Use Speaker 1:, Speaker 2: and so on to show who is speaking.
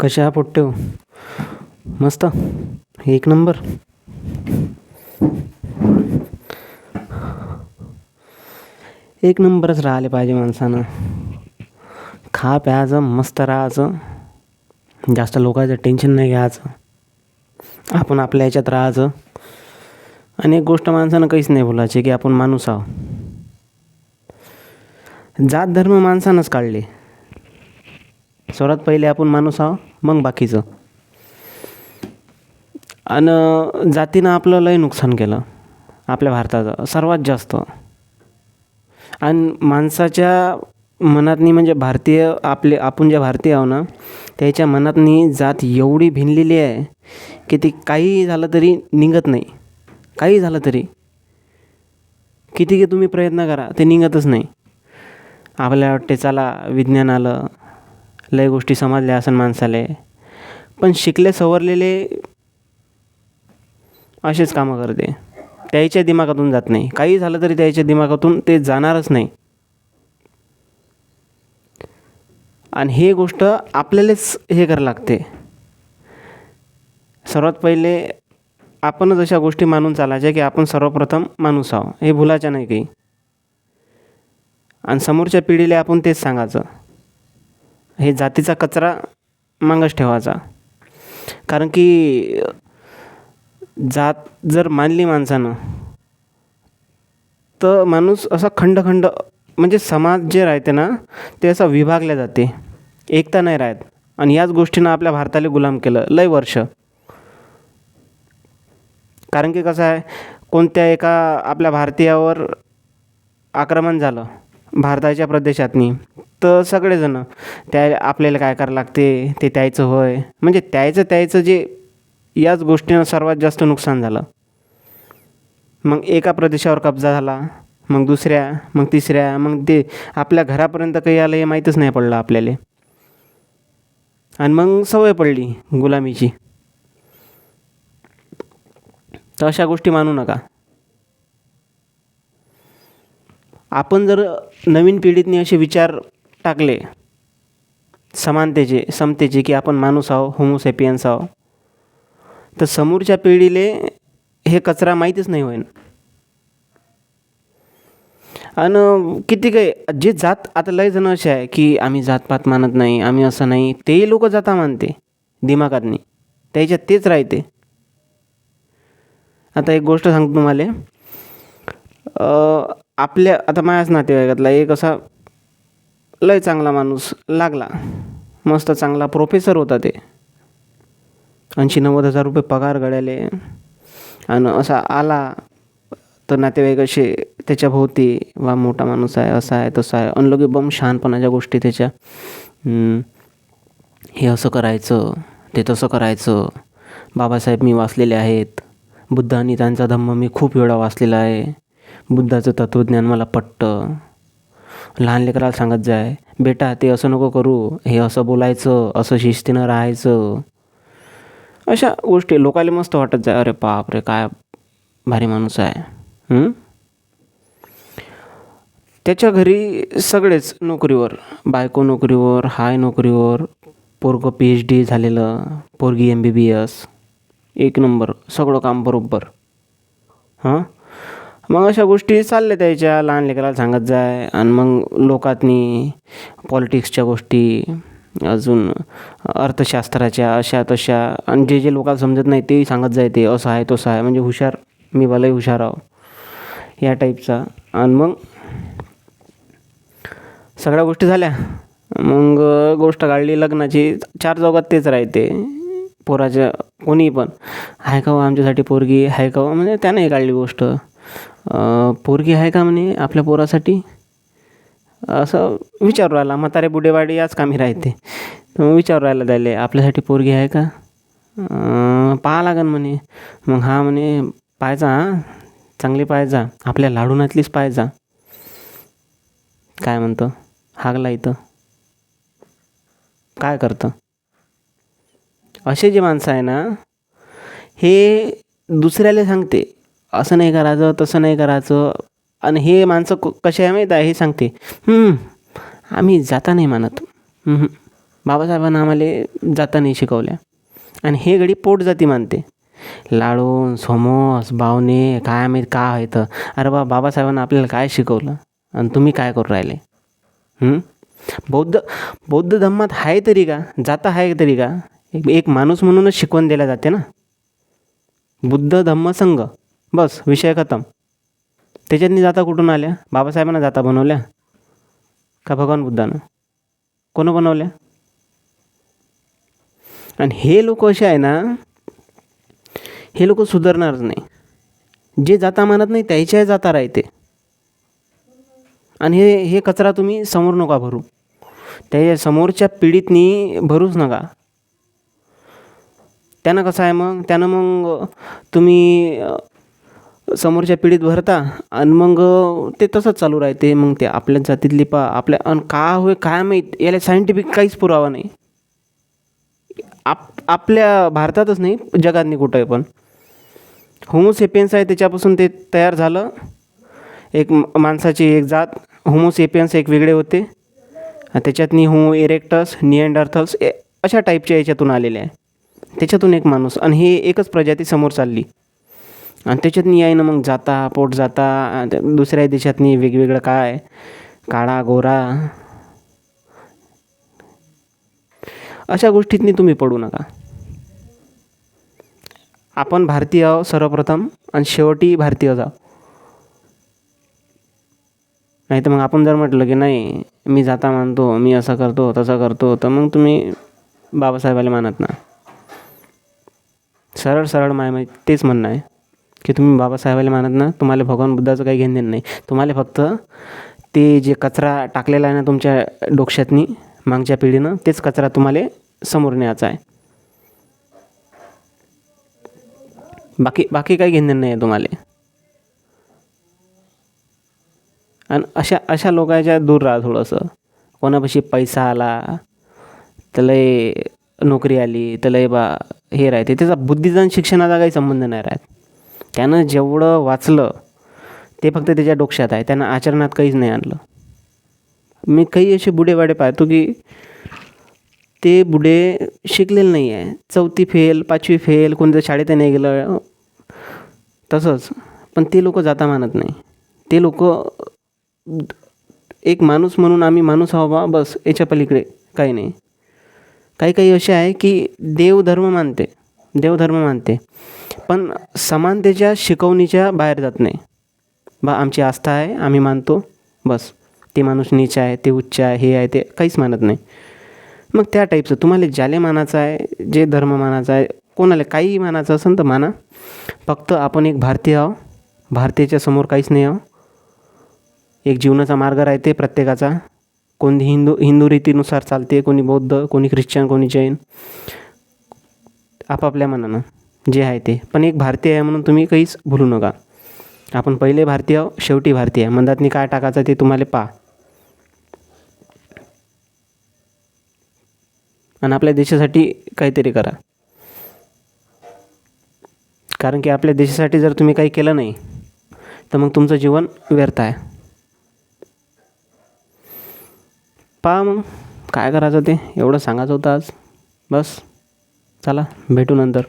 Speaker 1: कशा पोट्टे हो? मस्त. एक नंबर. एक नंबरच राहिले पाहिजे माणसानं. खा प्यायचं मस्त राहायचं. जास्त लोकांचं टेन्शन नाही घ्यायचं. आपण आपल्या ह्याच्यात राहायचं. आणि एक गोष्ट माणसानं काहीच नाही बोलायची की आपण माणूस आहो जात धर्म माणसानंच काढले. सर्वात पहिले आपण माणूस आहो मग बाकीचं. आणि जातीनं आपलं लय नुकसान केलं आपल्या भारताचं सर्वात जास्त. आणि माणसाच्या मनातनी म्हणजे भारतीय आपले आपण जे भारतीय आहो ना त्याच्या मनातनी जात एवढी भिनलेली आहे की ती काही झालं तरी निघत नाही. काही झालं तरी. किती की तुम्ही प्रयत्न करा ते निघतच नाही. आपल्याला वाटते चला विज्ञान आलं लय गोष्टी समजल्या असन माणसाले. पण शिकले सवरलेले असेच कामं करते. त्याच्या दिमागातून जात नाही. काही झालं तरी त्याच्या दिमागातून ते जाणारच नाही. आणि हे गोष्ट आपल्यालाच हे करावं लागते. सर्वात पहिले आपणच अशा गोष्टी मानून चालायच्या की आपण सर्वप्रथम माणूस आहो हे भुलायच्या नाही काही. आणि समोरच्या पिढीला आपण तेच सांगायचं. हे जातीचा कचरा मागच ठेवायचा. कारण की जात जर मानली माणसानं तर माणूस असा खंड खंड म्हणजे समाज जे राहते ना ते असं विभागल्या जाते. एकता नाही राहत. आणि याच गोष्टीनं आपल्या भारताला गुलाम केलं. लय वर्ष. कारण की कसं आहे कोणत्या एका आपल्या भारतीयावर आक्रमण झालं भारताच्या प्रदेशातनी तर सगळेजणं. त्या आपल्याला काय करावं लागते? ते त्यायचं होय. म्हणजे त्यायचं त्यायचं जे याच गोष्टीनं सर्वात जास्त नुकसान झालं. मग एका प्रदेशावर कब्जा झाला मग दुसऱ्या मग तिसऱ्या मग ते आपल्या घरापर्यंत काही आलं हे माहीतच नाही पडलं आपल्याला. आणि मग सवय पडली गुलामीची. तर अशा गोष्टी मानू नका. आपण जर नवीन पिढीतनी असे विचार टाकले. समानतेचे समतेचे की आपण माणूस आहो होमोसेपियन्स आहो. तर समोरच्या पिढीले हे कचरा माहीतच नाही होईन. आणि किती काही जे जात आता लय जण असे आहे की आम्ही जातपात मानत नाही आम्ही असं नाही तेही लोक जाता मानते दिमागातनी. त्याच्यात तेच राहते. आता एक गोष्ट सांगतो तुम्हाला. आपल्या आता माझ्याच नातेवाईकातला एक असा लय चांगला माणूस लागला. मस्त चांगला प्रोफेसर होता ते. ऐंशी नव्वद हजार रुपये पगार गड्याले आणि असा आला. तर नातेवाईक असे त्याच्या भोवती वा मोठा माणूस आहे असा आहे तसा आहे. अनलोगी बम शहाणपणाच्या गोष्टी त्याच्या. हे असं करायचं ते तसं करायचं. बाबासाहेब मी वाचलेले आहेत. बुद्ध आणि त्यांचा धम्म मी खूप वेळा वाचलेला आहे. बुद्धाचं तत्त्वज्ञान मला पटतं. लहान लेकराला सांगत जाय बेटा ते असं नको करू हे असं बोलायचं असं शिस्तीनं राहायचं. अशा गोष्टी लोकाला मस्त वाटत जाय. अरे बाप रे काय भारी माणूस आहे. त्याच्या घरी सगळेच नोकरीवर बायको नोकरीवर हाय नोकरीवर पोरगं पी एच डी झालेलं पोरगी एम बी बी एस एक नंबर सगळं काम बरोबर. हां? मग अशा गोष्टी चालल्या त्याच्या. लहान लेकराला सांगत जाय. आणि मग लोकातनी पॉलिटिक्सच्या गोष्टी अजून अर्थशास्त्राच्या अशा तशा. आणि जे जे लोकाला समजत नाही तेही सांगत जाय ते. असं आहे तसं आहे. म्हणजे हुशार मी भलाही हुशार आहो. या टाईपचा आणि मग सगळ्या गोष्टी झाल्या. मग गोष्ट काढली लग्नाची. चार चौकात तेच राहते. पोराच्या कोणी पण. आहे का हो, आमच्यासाठी पोरगी? आहे का हो? म्हणजे त्यानंही काढली गोष्ट. पोरगी आहे का म्हणे आपल्या पोरासाठी? असं विचारू राहिला म्हातारे बुढेवाडी याच कामी राहते. तर मग विचारू राहिला त्याले आपल्यासाठी पोरगी आहे का? पाहा लागन म्हणे. मग हा म्हणे पाहायचा हां. चांगली पाहायचा आपल्या लाडूनातलीच पाहायचा काय म्हणतं? हागला इथं. काय करतं? असे जे माणसं आहे ना हे दुसऱ्याला सांगते. असं नाही करायचं तसं नाही करायचं. आणि हे माणसं क कसे आहे माहीत आहे? हे सांगते. आम्ही जाता नाही मानत. बाबासाहेबांना आम्हाला जाता नाही शिकवल्या. आणि हे गडी पोट जाती मानते. लाडून समोस बावने काय माहीत काय आहे तर अरे बा बाबासाहेबांना आपल्याला काय शिकवलं? आणि तुम्ही काय करू राहिले? बौद्ध बौद्ध धम्मात आहे तरी का? जाता आहे तरी का? एक एक माणूस म्हणूनच शिकवण दिल्या जाते ना. बुद्ध धम्म संघ बस विषय खतम. त्याच्यातनी जाता कुठून आल्या? बाबासाहेबांना जाता बनवल्या? का भगवान बुद्धानं? कोण बनवल्या? आणि हे लोक असे आहे ना हे लोक सुधारणारच नाही. जे जाता मानत नाही त्याच्याही जाता राहते. आणि हे हे कचरा तुम्ही समोर नका भरू. त्या समोरच्या पिढीतनी भरूच नका. त्यानं कसं आहे मग? त्यानं मग तुम्ही समोरच्या पिढीत भरता आणि मग ते तसंच चालू राहते. मग ते आपल्या जातीतली पा आपल्या आणि का होय काय माहीत? याला सायंटिफिक काहीच पुरावा नाही. आप आपल्या भारतातच नाही जगात नाही कुठंही पण होमोसेपियन्स आहे त्याच्यापासून ते तयार झालं. एक माणसाची एक जात. होमोसेपियन्स एक वेगळे होते. त्याच्यातनी होमो इरेक्टस निएंडर्थल्स ए अशा टाईपच्या याच्यातून आलेले आहे. त्याच्यातून एक माणूस. आणि हे एकच प्रजाती समोर चालली. आणि त्याच्यातनी आहे ना मग जाता पोट जाता दुसऱ्या देशातनी वेगवेगळं काय काळा गोरा. अशा गोष्टीतनी तुम्ही पडू नका. आपण भारतीय आहो सर्वप्रथम आणि शेवटी भारतीय जाऊ. नाही तर मग आपण जर म्हटलं की नाही मी जाता मानतो मी असं करतो तसं करतो तर मग तुम्ही बाबासाहेबाला मानत ना सरळ सरळ माय माहीत तेच म्हणणं आहे. की तुम्ही बाबासाहेबाला मानत ना तुम्हाला भगवान बुद्धाचं काही घेणं देणं नाही. तुम्हाला फक्त ते जे कचरा टाकलेला आहे ना तुमच्या डोक्यातनी मागच्या पिढीनं तेच कचरा तुम्हाला समोर न्यायचा आहे. बाकी बाकी काही घेणं नाही आहे तुम्हाला. आणि अशा अशा लोकांच्या दूर राहा थोडंसं. कोणापाशी पैसा आला त्याला नोकरी आली त्याला बा हे राहते. त्याचा बुद्धिजन शिक्षणाचा काही संबंध नाही राहत. त्यानं जेवढं वाचलं ते फक्त त्याच्या डोक्यात आहे. त्यानं आचरणात काहीच नाही आणलं. मी काही असे बुडेवाडे पाहतो की ते बुडे शिकलेले नाही आहे. चौथी फेल पाचवी फेल कोणत्या शाळेत नाही गेलं. तसंच. पण ते लोक जाता मानत नाही. ते लोक एक माणूस म्हणून आम्ही माणूस आहो बा बस याच्या पलीकडे काही नाही. काही काही असे आहे की देवधर्म मानते. देवधर्म मानते. पण समानतेच्या शिकवणीच्या बाहेर जात नाही. बा आमची आस्था आहे आम्ही मानतो. बस ते माणूस नीच आहे ते उच्च आहे हे आहे ते काहीच मानत नाही. मग त्या टाईपचं तुम्हाला ज्याले मानाचं आहे जे धर्म मानाचा आहे कोणाला काही मानाचं असेल तर माना. फक्त आपण एक भारतीय आहो भारतीयच्या समोर काहीच नाही आहो एक जीवनाचा मार्ग राहते प्रत्येकाचा. कोणी हिंदू हिंदू रीतीनुसार चालते कोणी बौद्ध कोणी ख्रिश्चन कोणी जैन. आपापल्या मनानं. जे आहे ते. पण एक भारतीय आहे म्हणून तुम्ही काहीच भूलू नका. आपण पहिले भारतीय आहो, शेवटी भारतीय आहे. मंदातनी काय टाकायचं ते तुम्हाला पा आणि आपल्या देशासाठी काहीतरी करा. कारण की आपल्या देशासाठी जर तुम्ही काही केलं नाही तर मग तुमचं जीवन व्यर्थ आहे. पहा मग काय करायचं ते? एवढं सांगायचं होतं आज. बस चला भेटू नंतर.